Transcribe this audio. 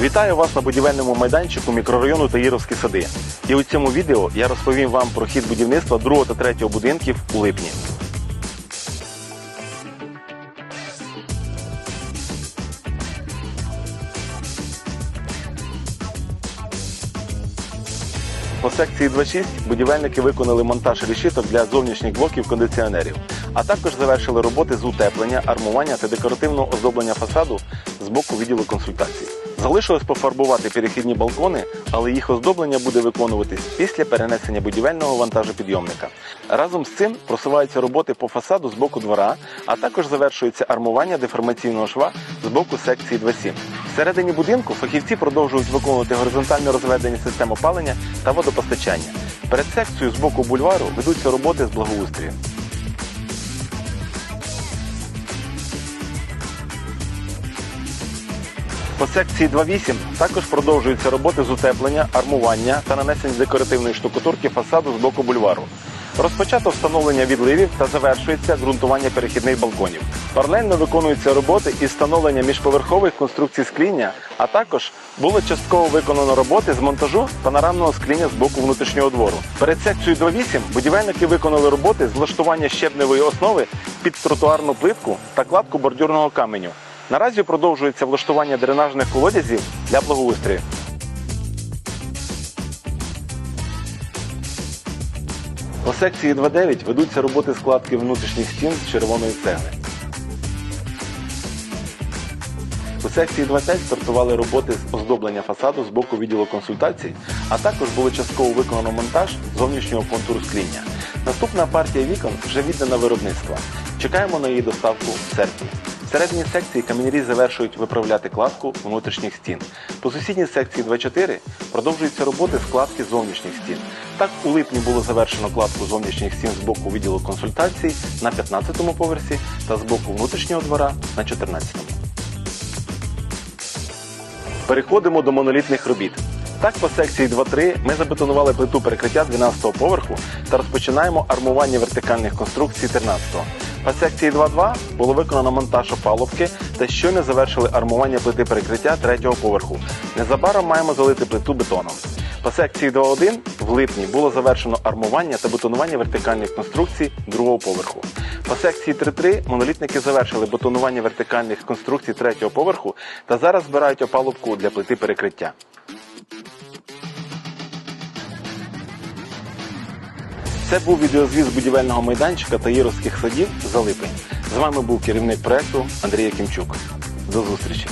Вітаю вас на будівельному майданчику мікрорайону Таїровські сади. І у цьому відео я розповім вам про хід будівництва другого та третього будинків у липні. По секції 2.6 будівельники виконали монтаж решіток для зовнішніх блоків кондиціонерів, а також завершили роботи з утеплення, армування та декоративного оздоблення фасаду з боку відділу консультацій. Залишилось пофарбувати перехідні балкони, але їх оздоблення буде виконуватись після перенесення будівельного вантажопідйомника. Разом з цим просуваються роботи по фасаду з боку двора, а також завершується армування деформаційного шва з боку секції 2.7. Всередині будинку фахівці продовжують виконувати горизонтальне розведення систем опалення та водопостачання. Перед секцією з боку бульвару ведуться роботи з благоустрію. По секції 2.8 також продовжуються роботи з утеплення, армування та нанесення декоративної штукатурки фасаду з боку бульвару. Розпочато встановлення відливів та завершується ґрунтування перехідних балконів. Паралельно виконуються роботи із встановлення міжповерхових конструкцій скління, а також було частково виконано роботи з монтажу панорамного скління з боку внутрішнього двору. Перед секцією 2.8 будівельники виконали роботи з влаштування щебневої основи під тротуарну плитку та кладку бордюрного каменю. Наразі продовжується влаштування дренажних колодязів для благоустрою. По секції 2.9 ведуться роботи складки внутрішніх стін з червоної цегли. У секції 2.5 стартували роботи з оздоблення фасаду з боку відділу консультацій, а також було частково виконано монтаж зовнішнього контуру скління. Наступна партія вікон вже віддана виробництва. Чекаємо на її доставку в серпні. Всередині секції каменярі завершують виправляти кладку внутрішніх стін. По сусідній секції 2.4 продовжуються роботи з кладки зовнішніх стін. Так, у липні було завершено кладку зовнішніх стін з боку відділу консультацій на 15-му поверсі та з боку внутрішнього двора на 14-му. Переходимо до монолітних робіт. Так, по секції 2.3 ми забетонували плиту перекриття 12-го поверху та розпочинаємо армування вертикальних конструкцій 13-го. По секції 2.2 було виконано монтаж опалубки та щойно завершили армування плити перекриття 3-го поверху. Незабаром маємо залити плиту бетоном. По секції 2.1 в липні було завершено армування та бетонування вертикальних конструкцій другого поверху. По секції 3.3 монолітники завершили бетонування вертикальних конструкцій третього поверху та зараз збирають опалубку для плити перекриття. Це був відеозвіт з будівельного майданчика та Єровських садів за липень. З вами був керівник проекту Андрій Кімчук. До зустрічі!